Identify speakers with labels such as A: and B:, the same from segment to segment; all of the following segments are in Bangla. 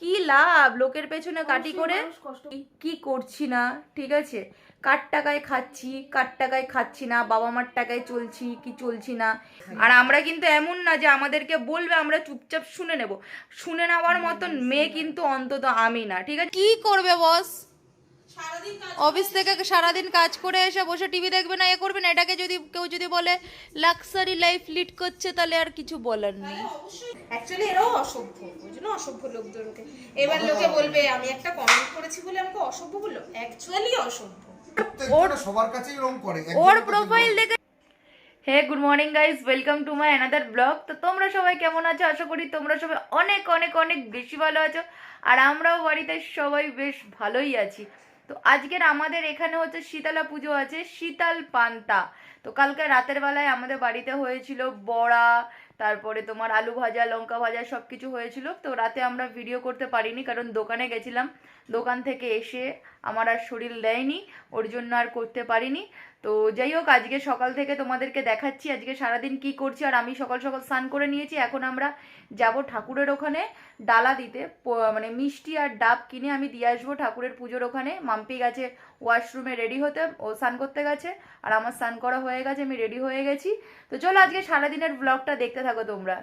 A: কি লাভ? লোকের পেছনে কাটি করে? কি করছি না? ঠিক আছে? কার টাকায় খাচ্ছি কার টাকায় খাচ্ছি না? বাবা মার টাকায় চলছি কি চলছি না? আর আমরা কিন্তু এমন না যে আমাদেরকে বলবে আমরা চুপচাপ শুনে নেব। শুনে নেওয়ার মতন মেয়ে কিন্তু অন্তত আমি না ঠিক আছে? কি করবে বস? অফিস থেকে সারাদিন কাজ করে এসে বসে টিভি দেখবে না এ করবে না। এটাকে যদি কেউ যদি বলে লাক্সারি লাইফ লিড করছে তাহলে আর কিছু বলার নেই।
B: অ্যাকচুয়ালি এরাও অসভ্য। ওই জন্য অসভ্য লোকজনকে এবার লোকে বলবে আমি একটা কমেন্ট করেছি বলে আমাকে অসভ্য বলল? অ্যাকচুয়ালি অসভ্য।
C: প্রত্যেকজনে সবার কাছেই রং করে।
A: ওর প্রোফাইল দেখে hey good morning guys welcome to my another blog তো তোমরা সবাই কেমন আছো? আশা করি তোমরা সবাই অনেক অনেক অনেক বেশি ভালো আছো। আর আমরাও বাড়িতে সবাই বেশ ভালোই আছি। তো আজকের আমাদের এখানে হচ্ছে শীতলা পুজো আছে, শীতল পান্তা। তো কালকে রাতের বেলায় আমাদের বাড়িতে হয়েছিল বড়া, তারপরে তোমার আলু ভাজা, লঙ্কা ভাজা সব কিছু হয়েছিল। তো রাতে আমরা ভিডিও করতে পারিনি, কারণ দোকানে গেছিলাম। দোকান থেকে এসে আমার আর শরীর দেয়নি, ওর জন্য আর করতে পারিনি। তো যাই হোক, আজকে সকাল থেকে তোমাদেরকে দেখাচ্ছি, আজকে সারাদিন কি করছি, আর আমি সকাল সকাল স্নান করে নিয়েছি। এখন আমরা যাব ঠাকুরের ওখানে ডালা দিতে। মানে মিষ্টি আর ডাব কিনে আমি দিয়ে আসব ঠাকুরের পুজোর ওখানে। মাম্পি গেছে ওয়াশরুমে রেডি হতে ও স্নান করতে গেছে আর আমার স্নান করা হয়ে গেছে আমি রেডি হয়ে গেছি। তো চলো আজকে সারাদিনের ব্লগটা দেখতে থাকো তোমরা।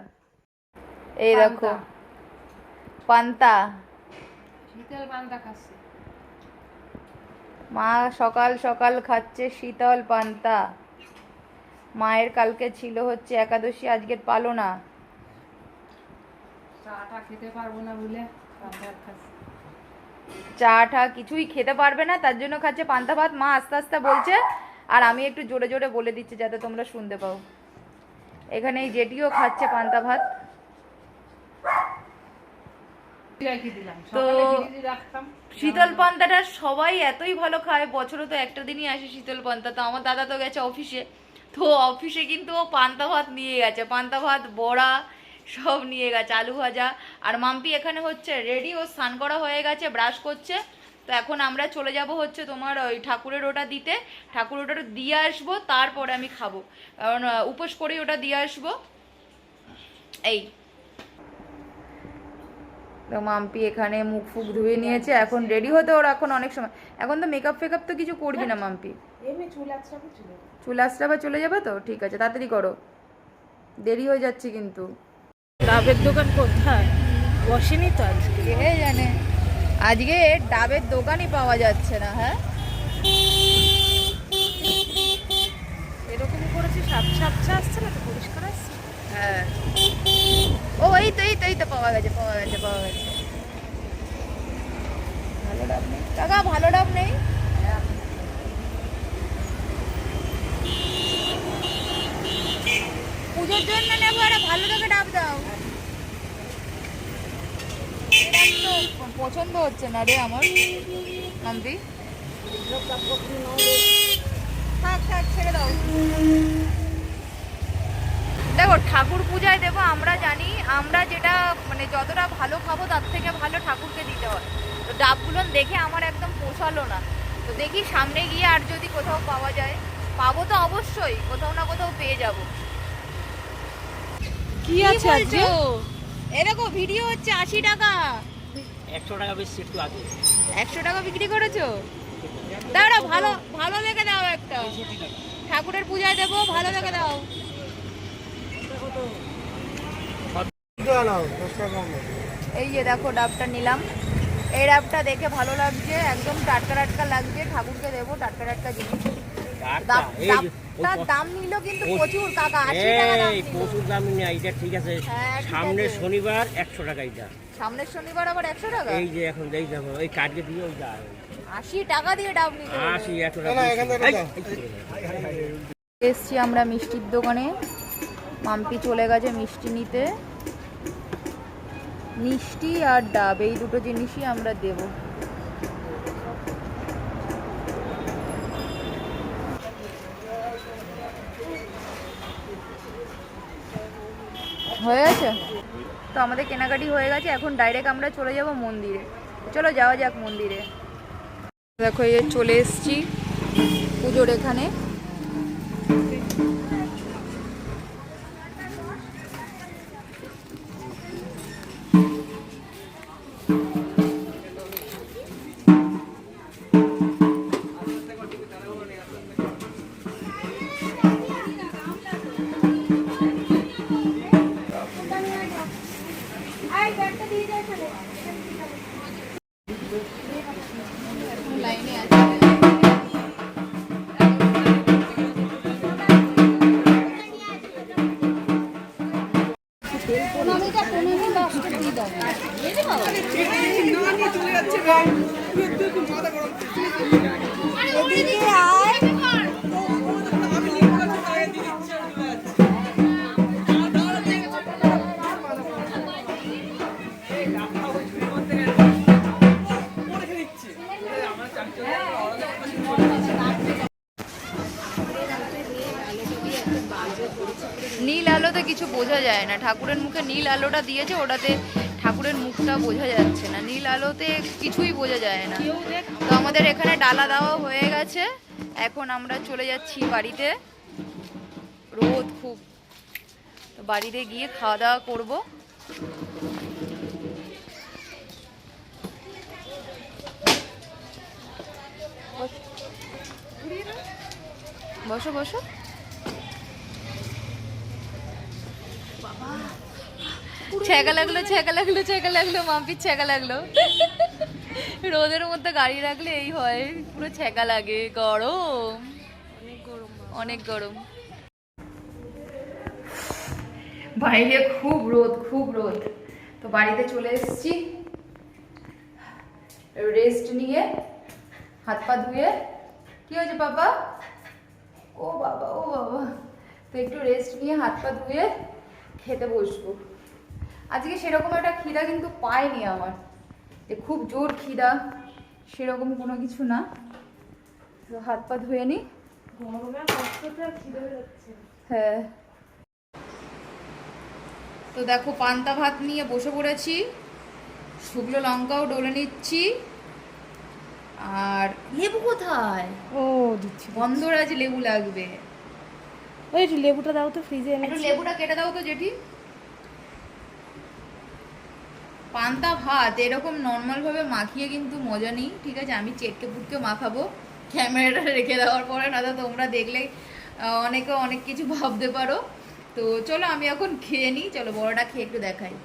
A: এই দেখো পান্তা।
B: শীতল পান্তা খাচ্ছে।
A: মা সকাল সকাল খাচ্ছে শীতল পান্তা। মায়ের কালকে ছিল হচ্ছে একাদশী আজকের পালো না
B: চাটা খেতে পারব না বলে
A: চা টা কিছুই খেতে পারবে না তার জন্য খাচ্ছে পান্তা ভাত। মা আস্তে আস্তে বলছে আর আমি একটু জোরে জোরে বলে দিচ্ছি যাতে তোমরা শুনতে পাও। এখানে এই জেটিও খাচ্ছে পান্তা ভাত। তো শীতল পান্তাটা সবাই এতই ভালো খায় বছরে তো একটা দিনই আসে শীতল পান্তা। তো আমার দাদা তো গেছে অফিসে তো অফিসে কিন্তু ও পান্তা ভাত নিয়ে গেছে। পান্তা ভাত বড়া সব নিয়ে গেছে আলু ভাজা। আর মাম্পি এখানে হচ্ছে রেডি ও স্নান করা হয়ে গেছে ব্রাশ করছে। তো এখন আমরা চলে যাব হচ্ছে তোমার ওই ঠাকুরের ওটা দিতে। ঠাকুর ওটা দিয়ে আসব তারপরে আমি খাব। কারণ উপোস করেই ওটা দিয়ে আসব। এই। তো মাম্পি এখানে মুখ ফুক ধুয়ে নিয়েছে এখন রেডি হতে ওর এখন অনেক সময়। এখন তো মেকআপ ফেকআপ তো কিছু করবি না মাম্পি।
B: এমনি চুল
A: আবার চলে যাবে তো? ঠিক আছে তাড়াতাড়ি করো। দেরি হয়ে যাচ্ছে কিন্তু।
B: ডাবের দোকান কোথায়? বসেনি তো আজকে।
A: কে জানে? আজকে ডাবের দোকানই পাওয়া যাচ্ছে না হ্যাঁ?
B: এরকম করেছে সাপ সাপচা আসছে না তো? পরিষ্কার আসছে?
A: হ্যাঁ। ও এই তো এই তো এই তো পাওয়া গেছে পাওয়া গেছে পাওয়া গেছে। ভালো ডাব নেই? কাকা ভালো ডাব নেই? পুজোর জন্য নেব একটা ভালো দেখে ডাব দাও। পছন্দ হচ্ছে না রে আমার মাম্পি থাক থাক ছেড়ে দাও। দেখো ঠাকুর পূজায় দেবো আমরা জানি আমরা যেটা মানে যতটা ভালো খাব তার থেকে ভালো ঠাকুরকে দিতে হয়। তো ডাবগুলো দেখে আমার একদম পোষালো না। তো দেখি সামনে গিয়ে আর যদি কোথাও পাওয়া যায় পাবো তো অবশ্যই কোথাও না কোথাও পেয়ে যাব।
B: কি আছে আজকে?
A: এ দেখো ভিডিও হচ্ছে আশি টাকা।
D: একশো টাকা বেশি একটু আছে
A: একশো টাকা বিক্রি করেছ? দাঁড়া ভালো ভালো দেখে দাও একটা। ঠাকুরের পূজায় দেবো ভালো দেখে দাও। এই যে দেখো ডাবটা নিলাম। এই ডাবটা দেখে ভালো লাগছে একদম টাটকা টাটকা লাগছে। ঠাকুরকে দেবো টাটকা টাটকা জিনিস। দাম- নিল কিন্তু প্রচুর কাকা দাম
D: ঠিক আছে।
A: হ্যাঁ,
D: সামনে শনিবার একশো টাকা এটা।
A: সামনের শনিবার আবার একশো টাকা?
D: এই যে এখন দেই দেখো ওই কার্ডকে দিয়ে ওই যা
A: আশি টাকা দিয়ে ডাব নিতে
D: আশি একশো টাকা।
A: এসছি আমরা মিষ্টির দোকানে। মাম্পি চলে গেছে মিষ্টি নিতে। মিষ্টি আর ডাব এই দুটো জিনিসই আমরা দেব। হয়ে গেছে? তো আমাদের কেনাকাটি হয়ে গেছে, এখন ডাইরেক্ট আমরা চলে যাব মন্দিরে। চলো যাওয়া যাক মন্দিরে। দেখো, এই চলে এসছি পুজোর এখানে। নীল আলোতে কিছু বোঝা যায় না। ঠাকুরের মুখে নীল আলোটা দিয়েছে ওটাতে মুখটা বোঝা যাচ্ছে না। নীল আলোতে কিছুই বোঝা যায় না। তো আমাদের এখানে ডালা দেওয়া হয়ে গেছে। এখন আমরা চলে যাচ্ছি বাড়িতে। রোদ খুব। তো বাড়িতে গিয়ে খাওয়া দাওয়া করব। বসো বসো। ছ্যাঁকা লাগল ছ্যাঁকা লাগল ছ্যাঁকা লাগল, মাম্পির ছ্যাঁকা লাগল। রোদের মধ্যে গাড়ি রাখলে এই হয়, পুরো ছ্যাঁকা লাগে, গরম। অনেক গরম। বাইরে খুব রোদ খুব রোদ। তো বাড়িতে চলে এসেছি। রেস্ট নিয়ে, হাত পা ধুয়ে। কি হয়েছে বাবা? ও বাবা ও বাবা। তো একটু রেস্ট নিয়ে হাত পা ধুয়ে খেতে বসবো। আজকে সেরকম একটা খিদা কিন্তু পায়নি আমার। যে খুব জোর খিদা সেরকম কোনো কিছু না। তো হাত পা ধুয়ে নি। হ্যাঁ। তো দেখো পান্তা ভাত নিয়ে বসে পড়েছি। শুকনো লঙ্কাও ডলে নিচ্ছি। আর লেবু কোথায়?
B: ও দিচ্ছি
A: বন্ধর আজ লেবু লাগবে।
B: ওই লেবুটা দাও তো ফ্রিজে
A: লেবুটা কেটে দাও তো জেঠি। পান্তা ভাত এরকম নর্মাল ভাবে মাখিয়ে কিন্তু মজা নেই ঠিক আছে? আমি চেটকে পুটকে মাখাবো। ক্যামেরাটা রেখে দেওয়ার পরে না তো তোমরা দেখলে অনেকে অনেক কিছু ভাবতে পারো। তো চলো আমি এখন খেয়ে নিই। চলো বড়টা খেয়ে একটু দেখাই।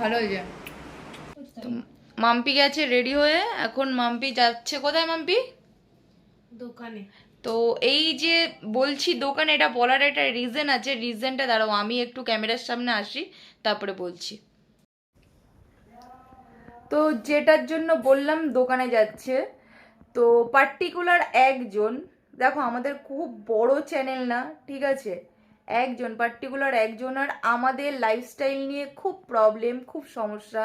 A: ভালো হয়েছে? তো মাম্পি গেছে রেডি হয়ে। এখন মাম্পি যাচ্ছে কোথায় মাম্পি?
B: দোকানে।
A: তো এই যে বলছি দোকানে, এটা বলার একটা রিজন আছে রিজনটা দাঁড়াও, আমি একটু ক্যামেরার সামনে আসি, তারপরে বলছি। তো যেটার জন্য বললাম দোকানে যাচ্ছে, তো পার্টিকুলার একজন, দেখো আমাদের খুব বড় চ্যানেল না, ঠিক আছে? একজন পার্টিকুলার একজন, আর আমাদের লাইফস্টাইল নিয়ে খুব প্রবলেম খুব সমস্যা।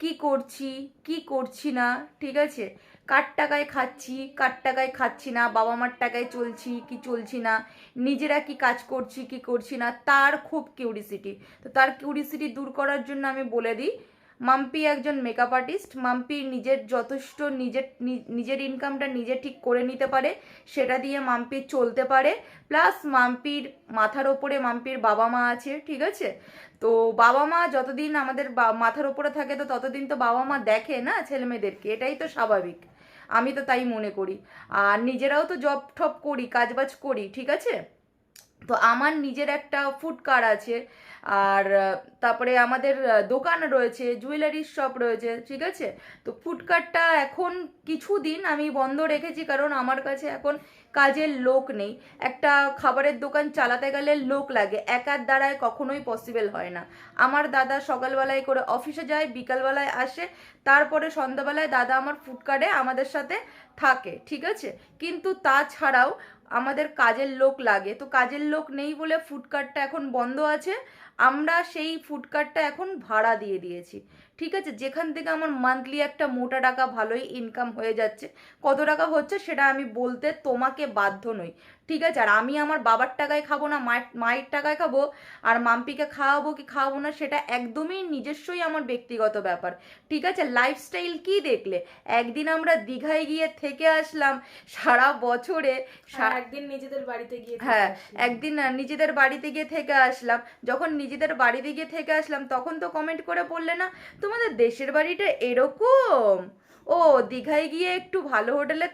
A: কি করছি কি করছি না, ঠিক আছে? কার টাকায় খাচ্ছি কার টাকায় খাচ্ছি না, বাবা মার টাকায় চলছি কি চলছি না, নিজেরা কি কাজ করছি কি করছি না, তার খুব কিউরিসিটি তো তার কিউরিসিটি দূর করার জন্য আমি বলে দিই, মাম্পি একজন মেকআপ আর্টিস্ট মাম্পি নিজের যথেষ্ট নিজের নিজের ইনকামটা নিজে ঠিক করে নিতে পারে, সেটা দিয়ে মাম্পি চলতে পারে প্লাস মাম্পির মাথার ওপরে মাম্পির বাবা মা আছে, ঠিক আছে? তো বাবা মা যতদিন আমাদের মাথার ওপরে থাকে তো ততদিন তো বাবা মা দেখে না ছেলে মেয়েদেরকে এটাই তো স্বাভাবিক। আমি তো তাই মনে করি। আর নিজেরাও তো জব ঠপ করি, কাজবাজ করি, ঠিক আছে? তো আমার নিজের একটা ফুড কার আছে, আর তারপরে আমাদের দোকান রয়েছে জুয়েলারির শপ রয়েছে, ঠিক আছে? তো ফুড কার্টটা এখন কিছুদিন আমি বন্ধ রেখেছি, কারণ আমার কাছে এখন কাজের লোক নেই। একটা খাবারের দোকান চালাতে গেলে লোক লাগে, একার দ্বারায় কখনোই পসিবল হয় না। আমার দাদা সকালবেলায় করে অফিসে যায়, বিকালবেলায় আসে, তারপরে সন্ধ্যাবেলায় দাদা আমার ফুড কার্টে আমাদের সাথে থাকে, ঠিক আছে? কিন্তু তাছাড়াও আমাদের কাজের লোক লাগে। তো কাজের লোক নেই বলে ফুডকার্টটা এখন বন্ধ আছে। আমরা সেই ফুডকার্টটা এখন ভাড়া দিয়ে দিয়েছি। ঠিক আছে? যেখান থেকে আমার মান্থলি একটা মোটা টাকা ভালোই ইনকাম হয়ে যাচ্ছে কত টাকা হচ্ছে সেটা আমি বলতে তোমাকে বাধ্য নই ঠিক আছে? আর আমি আমার বাবার টাকায় খাব না মায়ের মায়ের টাকায় খাব আর মাম্পিকে খাওয়াবো কি খাওয়াবো না সেটা একদমই নিজস্বই আমার ব্যক্তিগত ব্যাপার ঠিক আছে? লাইফস্টাইল কি দেখলে? একদিন আমরা দীঘায় গিয়ে থেকে আসলাম সারা বছরে
B: একদিন নিজেদের বাড়িতে গিয়ে
A: হ্যাঁ একদিন নিজেদের বাড়িতে গিয়ে থেকে আসলাম যখন নিজেদের বাড়িতে গিয়ে থেকে আসলাম তখন তো কমেন্ট করে বললে না তোমাদের দেশের বাড়িটা এরকম? ও দীঘায় গিয়ে একটু ভালো হোটেলে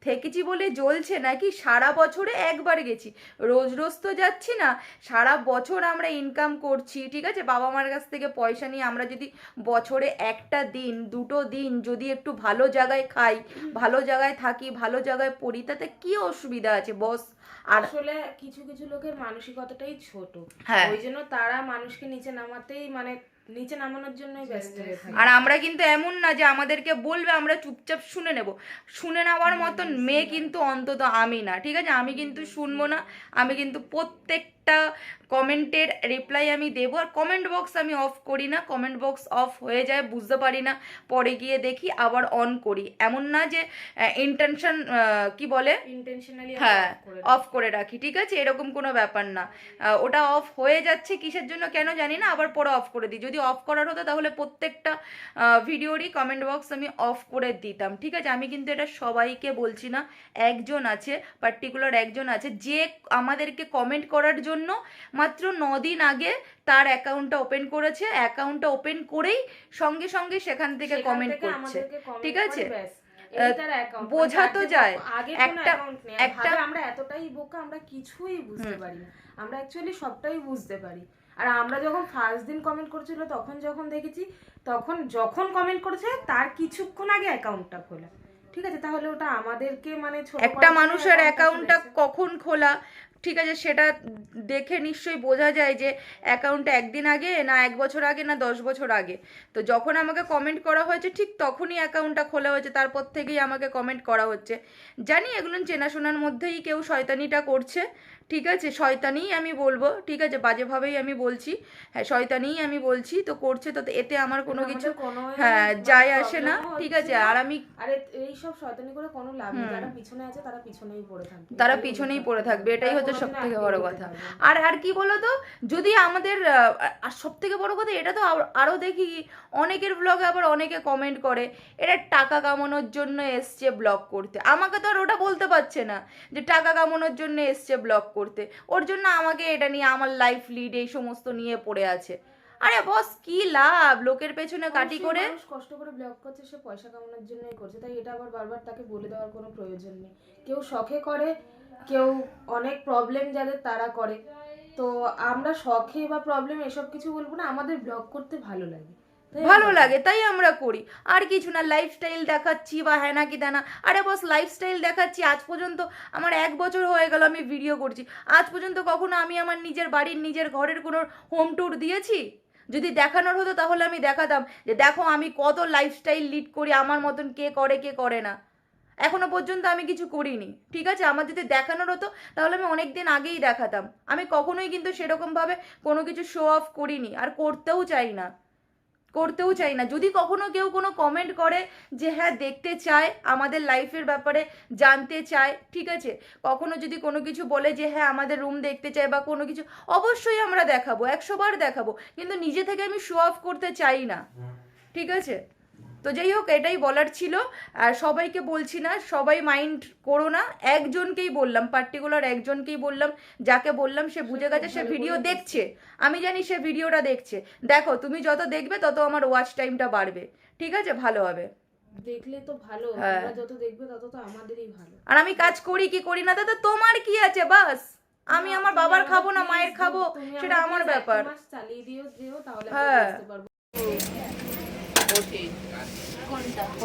A: থেকেছি বলে জ্বলছে নাকি? সারা বছরে একবার গেছি। রোজ রোজ তো যাচ্ছি না। সারা বছর আমরা ইনকাম করছি ঠিক আছে? বাবা মার কাছ থেকে পয়সা নিয়ে আমরা যদি বছরে একটা দিন দুটো দিন যদি একটু ভালো জায়গায় খাই ভালো জায়গায় থাকি ভালো জায়গায় পড়ি তাতে কি অসুবিধা আছে বস
B: আসলে কিছু কিছু লোকের মানসিকতাটাই ছোট।
A: হ্যাঁ।
B: ওই জন্য তারা মানুষকে নিচে নামাতেই মানে নিচে নামানোর জন্যই ব্যস্ত
A: আর আমরা কিন্তু এমন না যে আমাদেরকে বলবে আমরা চুপচাপ শুনে নেব। শুনে নেওয়ার মতন মেয়ে কিন্তু অন্তত আমি না ঠিক আছে? আমি কিন্তু শুনব না আমি কিন্তু প্রত্যেকটা কমেন্টের রিপ্লাই আমি দেবো। আর কমেন্ট বক্স আমি অফ করি না কমেন্ট বক্স অফ হয়ে যায় বুঝতে পারি না। পরে গিয়ে দেখি আবার অন করি। এমন না যে ইন্টেনশন কি বলে?
B: ইন্টেনশনালি
A: হ্যাঁ অফ করে রাখি। ঠিক আছে? এরকম কোনো ব্যাপার না। ওটা অফ হয়ে যাচ্ছে কিসের জন্য কেন জানি না আবার পরে অফ করে দিই। যদি অফ করার হতো তাহলে প্রত্যেকটা ভিডিওরই কমেন্ট বক্স আমি অফ করে দিতাম ঠিক আছে? আমি কিন্তু এটা সবাইকে বলছি না একজন আছে পার্টিকুলার একজন আছে যে আমাদেরকে কমেন্ট করার জন্য মাত্র দিন আগে তার অ্যাকাউন্টটা ওপেন করেছে। অ্যাকাউন্টটা ওপেন করেই সঙ্গে সঙ্গে সেখান থেকে কমেন্ট করছে। ঠিক আছে? বোঝা তো যায়। একটা-
B: একটা
A: একটা-
B: একটা আমরা এতটাই বোকা আমরা কিছুই বুঝতে পারি না। আমরা অ্যাকচুয়ালি সবটাই বুঝতে পারি। আর আমরা যখন ফার্স্ট দিন কমেন্ট করছিল তখন যখন দেখেছি তখন যখন কমেন্ট করেছে তার কিছুক্ষণ আগে অ্যাকাউন্টটা খোলা। ঠিক আছে তাহলে ওটা আমাদেরকে মানে
A: একটা মানুষের অ্যাকাউন্টটা কখন খোলা? ঠিক আছে সেটা দেখে নিশ্চয়ই বোঝা যায় যে অ্যাকাউন্টটা একদিন আগে না এক বছর আগে না দশ বছর আগে। তো যখন আমাকে কমেন্ট করা হয়েছে ঠিক তখনই অ্যাকাউন্টটা খোলা হয়েছে। তারপর থেকেই আমাকে কমেন্ট করা হচ্ছে। জানি এগুলো চেনাশোনার মধ্যেই কেউ শয়তানিটা করছে। ঠিক আছে শয়তানিই আমি বলব ঠিক আছে বাজেভাবেই আমি বলছি হ্যাঁ শয়তানিই আমি বলছি তো করছে তো এতে আমার কোনো কিছু হ্যাঁ
B: মানে
A: যায় আসে না ঠিক আছে আর আমি
B: আরে এই সব শয়তানি করে কোনো লাভ নেই যারা পিছনে আছে তারা পিছনেই পড়ে থাকবে
A: তারা
B: এটাই
A: পিছনেই পড়ে থাকবে এটাই হচ্ছে সব থেকে বড় কথা। আর আর কি বলতো যদি আমাদের আর সব থেকে বড় কথা এটা তো আরো- আরও দেখি অনেকের ব্লগে আবার অনেকে কমেন্ট করে এটা টাকা কামানোর জন্য এসছে ব্লগ করতে। আমাকে তো আর ওটা বলতে পারছে না যে টাকা কামানোর জন্য এসছে ব্লগ করতে। ওর জন্য আমাকে এটা নিয়ে আমার লাইফ লিড এই সমস্ত নিয়ে পড়ে আছে। আরে বস কি লাভ? লোকের পেছনে কাটি করে
B: কষ্ট করে ব্লগ করছে সে পয়সা কামানোর জন্যই করছে। তাই এটা আবার বারবার তাকে বলে দেওয়ার কোনো প্রয়োজন নেই। কেউ শখে করে কেউ অনেক প্রবলেম যাদের তারা করে। তো আমরা শখে বা প্রবলেম এসব কিছু বলব না আমাদের ব্লগ করতে ভালো লাগে।
A: ভালো লাগে, তাই আমরা করি। আর কিছু না লাইফস্টাইল দেখাচ্ছি বা হ্যাঁ না কি তা না। আরে বস লাইফস্টাইল দেখাচ্ছি, আজ পর্যন্ত আমার এক বছর হয়ে গেল আমি ভিডিও করছি। আজ পর্যন্ত কখনো আমি আমার নিজের বাড়ির, নিজের ঘরের কোনো হোম ট্যুর দিয়েছি? যদি দেখানোর হতো তাহলে আমি দেখাতাম যে দেখো আমি কত লাইফস্টাইল লিড করি, আমার মতন কে করে কে করে না। এখনও পর্যন্ত আমি কিছু করিনি, ঠিক আছে? আমার যদি দেখানোর হতো তাহলে আমি অনেক দিন আগেই দেখাতাম। আমি কখনোই কিন্তু সেরকমভাবে কোনো কিছু শো অফ করিনি, আর করতেও চাই না। করতেও চাই না। যদি কখনো কেউ কোনো কমেন্ট করে যে হ্যাঁ দেখতে চায় আমাদের লাইফের ব্যাপারে জানতে চায় ঠিক আছে? কখনো যদি কোনো কিছু বলে যে হ্যাঁ আমাদের রুম দেখতে চায় বা কোনো কিছু অবশ্যই আমরা দেখাবো একশোবার দেখাবো। কিন্তু নিজে থেকে আমি শো অফ করতে চাই না। ঠিক আছে? তো যাই হোক এটাই বলার ছিল। আর সবাইকে বলছি না সবাই মাইন্ড করো না। একজনকেই বললাম পার্টিকুলার একজনকেই বললাম যাকে বললাম সে বুঝে গেছে সে ভিডিও দেখছে। আমি জানি সে ভিডিওটা দেখছে। দেখো তুমি যত দেখবে তত আমার ওয়াচ টাইমটা বাড়বে। ঠিক আছে? ভালো হবে।
B: দেখলে তো ভালো
A: হ্যাঁ।
B: যত দেখবে তত তো আমাদেরই ভালো।
A: আর আমি কাজ করি কি করি না তাতে তোমার কি আছে বাস। আমি আমার বাবার খাব না মায়ের খাব সেটা আমার ব্যাপার।
B: চালিয়ে দিও যেও তাহলে
A: হ্যাঁ।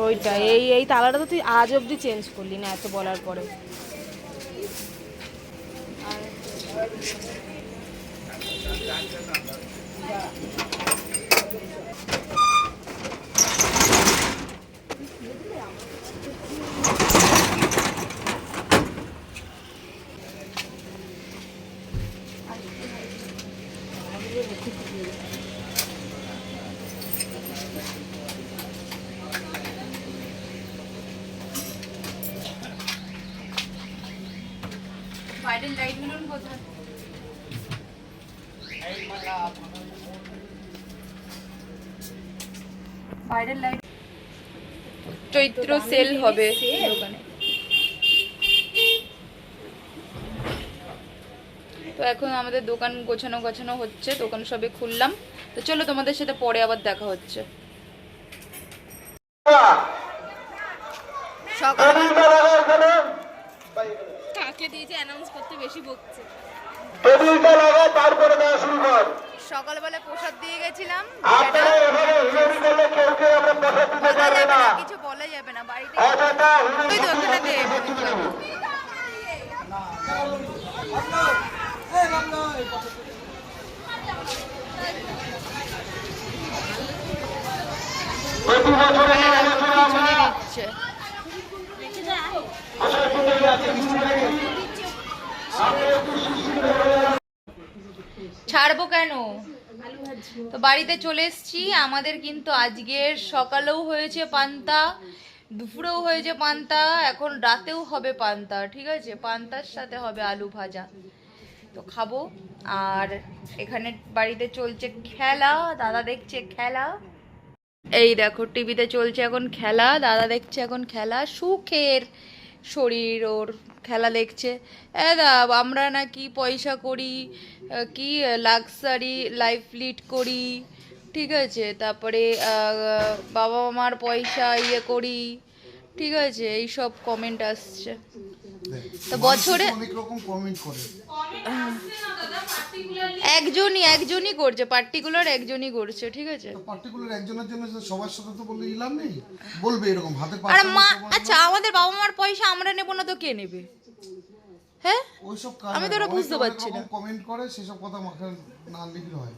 B: ওইটা এই এই তালাটা তো তুই আজ অবধি চেঞ্জ করলি না এত বলার পরে।
A: আর বাইরের লাইটগুলো কোথায়? বাইরের লাইট চৈত্র সেল হবে। দোকানে তো এখন আমাদের দোকান গোছানো গোছানো হচ্ছে দোকান সবে খুললাম। তো চলো তোমাদের সাথে পরে আবার দেখা হচ্ছে। সকালবেলা
B: কাকে দিয়েছে অ্যানাউন্স করতে বেশি বকছে।
D: টেবিলটা লাগা তারপরে দেওয়া শুরু কর।
A: সকালবেলা প্রসাদ দিয়ে গেছিলাম
D: আপনারা এভাবে হিসাবি করলে কেউ কেউ আমরা প্রসাদ দিতে পারবে না।
A: না কিছু বলা যাবে না বাড়িতে
D: অযথা
A: ওই তো ওখানে
D: প্রতি বছরে আমরা
A: দিচ্ছে ছাড়বো কেন? তো বাড়িতে চলে এসেছি। আমাদের কিন্তু আজকের সকালেও হয়েছে পান্তা, দুপুরেও হয়েছে পান্তা, এখন রাতেও হবে পান্তা, ঠিক আছে? পান্তার সাথে হবে আলু ভাজা। তো খাব। আর এখানে বাড়িতে চলছে খেলা। দাদা দেখছে খেলা। এই দেখো, টিভিতে চলছে এখন খেলা। দাদা দেখছে এখন খেলা। সুখের শরীর ওর খেলা দেখছে। দা আমরা নাকি পয়সা করি কি লাক্সারি লাইফ লিড করি ঠিক আছে? তারপরে বাবা মার পয়সা ইয়ে করি ঠিক আছে? এই সব কমেন্ট আসছে তো বছরে-
C: অনেক রকম কমেন্ট করে।
A: একজনই একজনই করছে পার্টিকুলার একজনই করছে ঠিক আছে?
C: পার্টিকুলার একজনের জন্য সবার সাথে তো বললে ইলাম নেই। বলবে এরকম হাতে
A: আর মা আচ্ছা আমাদের বাবা মার পয়সা আমরা নেব না তো কে নেবে? হ্যাঁ?
C: ওইসব
A: আমি তো বুঝতে পারছি না।
C: কমেন্ট করে সেসব কথা মাথায় না লিখলে হয়।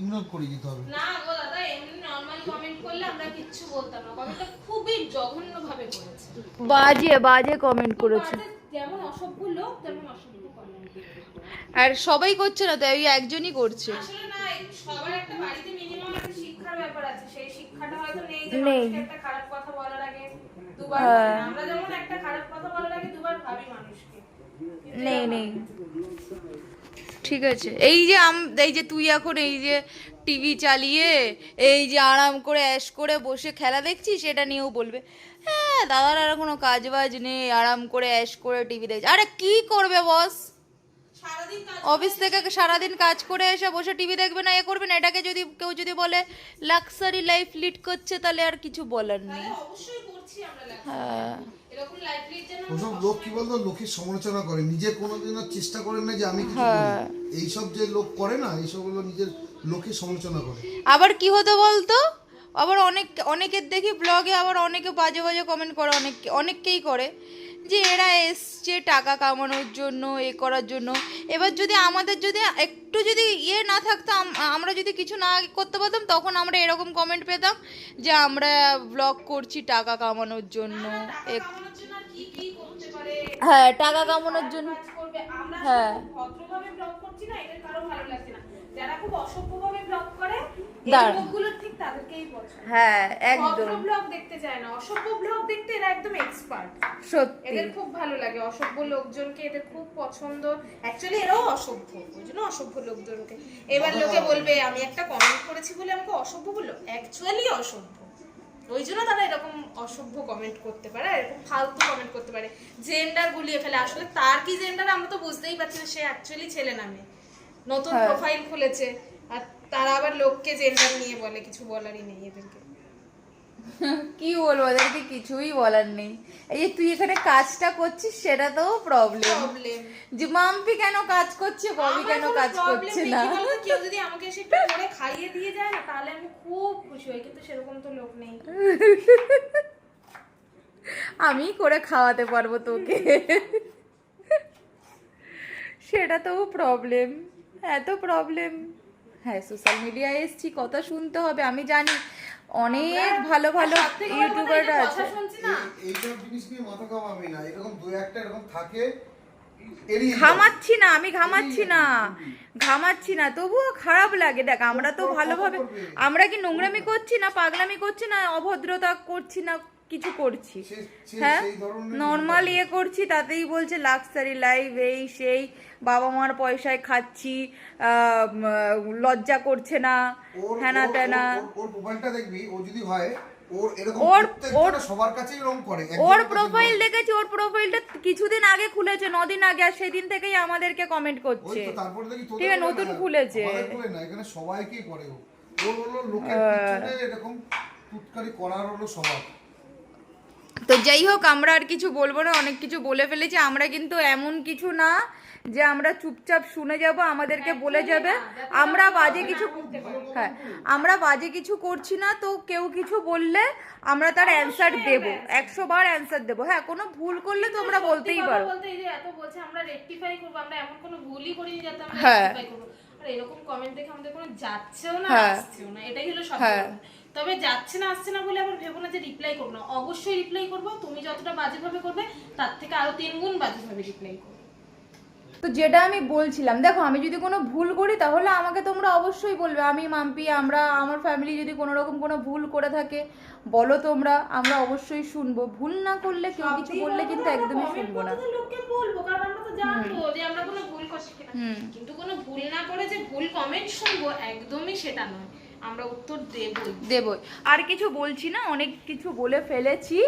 C: ইগনোর করে দিতে হবে।
B: না গো দাদা এমনি নর্মাল কমেন্ট করলে আমরা কিচ্ছু বলতাম না। কমেন্টটা খুবই জঘন্য ভাবে করেছে।
A: বাজে বাজে কমেন্ট করেছে।
B: যেমন অসভ্য লোক তেমন অসভ্য
A: আর সবাই করছে না তো এই একজনই করছে।
B: আসলে না এই সবার একটা বাড়িতে মিনিমাম একটা শিক্ষার ব্যাপার আছে। সেই শিক্ষাটা হয়তো নেই
A: নেই।
B: মানুষকে একটা খারাপ কথা বলার আগে দুবার
A: হ্যাঁ।
B: ভাবে না। আমরা যেমন একটা খারাপ কথা বলার আগে দুবার ভাবি মানুষকে।
A: নেই নেই। ঠিক আছে। এই যে আম- এই যে তুই এখন এই যে টিভি চালিয়ে এই যে আরাম করে অ্যাশ করে বসে খেলা দেখছিস সেটা নিয়েও বলবে। হ্যাঁ দাদার আর কোনো কাজ বাজ নেই আরাম করে অ্যাশ করে টিভি দেখছে। আরে কি করবে বস অফিস থেকে সারাদিন কাজ করে এসে বসে টিভি দেখবে না এ করবে না এটাকে যদি কেউ যদি বলে লাক্সারি লাইফ লিড করছে তাহলে আর কিছু বলার নেই।
B: অবশ্যই করছি আমরা লাইফ
A: হ্যাঁ।
B: এরকম লাইফ লিড
C: ওসব লোক কি বলতো? লোকের সমালোচনা করে। নিজে কোনোদিনও চেষ্টা করে না যে আমি কিছু
A: হ্যাঁ।
C: এইসব যে লোক করে না এইসব হলো নিজের লোকের সমালোচনা করে।
A: আবার কি হতো বলতো? আবার অনেক অনেকের দেখি ব্লগে আবার অনেকে বাজে বাজে কমেন্ট করে অনেক অনেককেই করে। যে এরা এসছে টাকা কামানোর জন্য এ করার জন্য। এবার যদি আমাদের যদি একটু যদি ইয়ে না থাকতো আমরা যদি কিছু না করতে পারতাম তখন আমরা এরকম কমেন্ট পেতাম যে আমরা ব্লগ করছি টাকা কামানোর জন্য। হ্যাঁ টাকা কামানোর জন্য হ্যাঁ।
B: যারা খুব অসভ্যভাবে ব্লগ করে এই ঠিক তাদেরকেই পছন্দ
A: হ্যাঁ একদম।
B: ব্লগ দেখতে চায় না। অসভ্য ব্লগ দেখতে এরা একদম এক্সপার্ট
A: সত্যি।
B: এদের খুব ভালো লাগে। অসভ্য লোকজনকে এদের খুব পছন্দ। অ্যাকচুয়ালি এরাও অসভ্য। ওই জন্য অসভ্য লোকজনকে। এবার লোকে বলবে আমি একটা কমেন্ট করেছি বলে আমাকে অসভ্য বলল? অ্যাকচুয়ালি অসভ্য। ওই জন্য তারা এরকম অসভ্য কমেন্ট করতে পারে এরকম ফালতু কমেন্ট করতে পারে। জেন্ডার গুলিয়ে ফেলে। আসলে তার কি জেন্ডার আমরা তো বুঝতেই পারছি না। সে অ্যাকচুয়ালি ছেলে নামে নতুন
A: হ্যাঁ।
B: প্রোফাইল খুলেছে আর তারা আবার লোককে জেন্ডার নিয়ে বলে কিছু বলারই নেই এদেরকে।
A: কি বলব ওদেরকে কিছুই বলার নেই। এই যে তুই এখানে কাজটা করছিস সেটা তো প্রবলেম যে মাম্পি কেন কাজ করছে ববি কেন কাজ করছে না?
B: কেউ যদি আমাকে এসে একটু করে খাইয়ে দিয়ে যায় না তাহলে আমি খুব খুশি হই কিন্তু সেরকম তো লোক নেই।
A: আমি করে খাওয়াতে পারব তোকে। সেটা তো প্রবলেম এত প্রবলেম হ্যাঁ সোশ্যাল মিডিয়ায় এসছি কথা শুনতে হবে আমি জানি অনেক ভালো ভালো ইউটিউবাররা আছে।
C: এইসব জিনিস নিয়ে মাথা কামাবি না এরকম দু একটা এরকম থাকে
A: ঘামাচ্ছি না আমি ঘামাচ্ছি না ঘামাচ্ছি না তবুও খারাপ লাগে দেখ আমরা তো ভালোভাবে আমরা কি নোংরামি করছি না পাগলামি করছি না অভদ্রতা করছি না কিছু করছি? হ্যাঁ? নর্মাল ইয়ে করছি তাতেই বলছে লাক্সারি লাইফ এই সেই। বাবা মার পয়সায় খাচ্ছি লজ্জা করছে না
C: ওর
A: হ্যানা
C: ওর-
A: ত্যানা
C: ওর- ওর প্রোফাইলটা দেখবি ও যদি হয় ওর এরকম
A: ওর-
C: সবার কাছেই এরকম করে
A: ওর প্রোফাইল দেখেছি ওর প্রোফাইলটা কিছুদিন আগে খুলেছে নদিন আগে আর সেদিন থেকেই আমাদেরকে কমেন্ট করছে।
C: তারপরে দেখি
A: ঠিক আছে, নতুন খুলেছে।
C: আমাদের না এখানে সবাইকেই করে ও। ওর হলো লোকের পিছনে এরকম তুৎকারি করার হলো স্বভাব
A: তো যাই হোক আমরা আর কিছু বলব না অনেক কিছু বলে ফেলেছি। আমরা কিন্তু এমন কিছু না যে আমরা চুপচাপ শুনে যাব আমাদেরকে বলে যাবে। আমরা বাজে কিছু হ্যাঁ আমরা বাজে কিছু করছি না তো কেউ কিছু বললে আমরা তার অ্যান্সার দেব। একশো বার অ্যান্সার দেবো। হ্যাঁ কোনো ভুল করলে তো আমরা বলতেই পারো হ্যাঁ।
B: এরকম কমেন্ট দেখে আমাদের কোনো যাচ্ছেও না
A: হ্যাঁ।
B: আসছেও না এটাই হলো সব
A: হ্যাঁ।
B: তবে যাচ্ছে না আসছে না বলে আবার ভেবো না যে রিপ্লাই করব না। অবশ্যই রিপ্লাই করব তুমি যতটা বাজেভাবে করবে তার থেকে আরও তিন গুণ বাজেভাবে রিপ্লাই করবে।
A: তো যেটা আমি বলছিলাম দেখো আমি যদি কোনো ভুল করি তাহলে আমাকে তোমরা অবশ্যই বলবে আমি মাম্পি আমরা আমার ফ্যামিলি যদি কোনো রকম কোনো ভুল করে থাকে বলো তোমরা আমরা অবশ্যই শুনব। ভুল না করলে কেউ কিছু বললে কিন্তু একদমই শুনব না।
B: লোককে বলব কারণ আমরা তো জানব যে আমরা কোনো ভুল করছি। কিন্তু কোনো ভুল না করে যে ভুল কমেন্ট শুনব একদমই সেটা নয়। আমরা উত্তর দেবই।
A: দেবই। আর কিছু বলছি না, অনেক কিছু বলে ফেলেছি।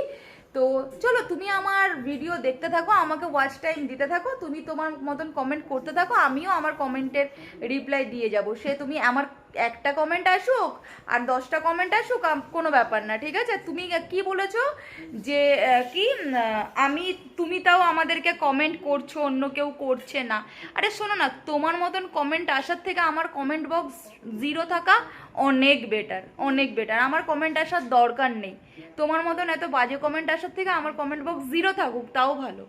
A: তো চলো, তুমি আমার ভিডিও দেখতে থাকো, আমাকে ওয়াচ টাইম দিতে থাকো, তুমি তোমার মতন কমেন্ট করতে থাকো, আমিও আমার কমেন্টের রিপ্লাই দিয়ে যাব। সে তুমি আমার একটা কমেন্ট আসুক আর দশটা কমেন্ট আসুক কোনো ব্যাপার না, ঠিক আছে? তুমি কি বলেছ? যে কি আমি, তুমি তাও আমাদেরকে কমেন্ট করছ, অন্য কেউ করছে না। আরে শোনো না, তোমার মতন কমেন্ট আসার থেকে আমার কমেন্ট বক্স জিরো থাকা অনেক বেটার অনেক বেটার আমার কমেন্ট আসার দরকার নেই। তোমার মতন এত বাজে কমেন্ট আসার থেকে আমার কমেন্ট বক্স জিরো থাকুক, তাও ভালো।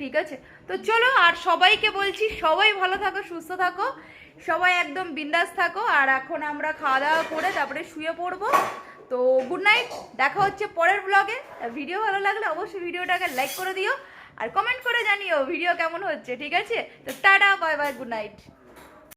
A: ঠিক আছে? তো চলো, আর সবাইকে বলছি, সবাই ভালো থাকো, সুস্থ থাকো। সবাই একদম বিন্দাস থাকো, আর এখন আমরা খাওয়া দাওয়া করে তারপরে শুয়ে পড়ব। তো গুড নাইট দেখা হচ্ছে পরের ব্লগে ভিডিও ভালো লাগলে অবশ্যই ভিডিওটাকে লাইক করে দিও, আর কমেন্ট করে জানিও ভিডিও কেমন হচ্ছে, ঠিক আছে? তো tata bye bye good night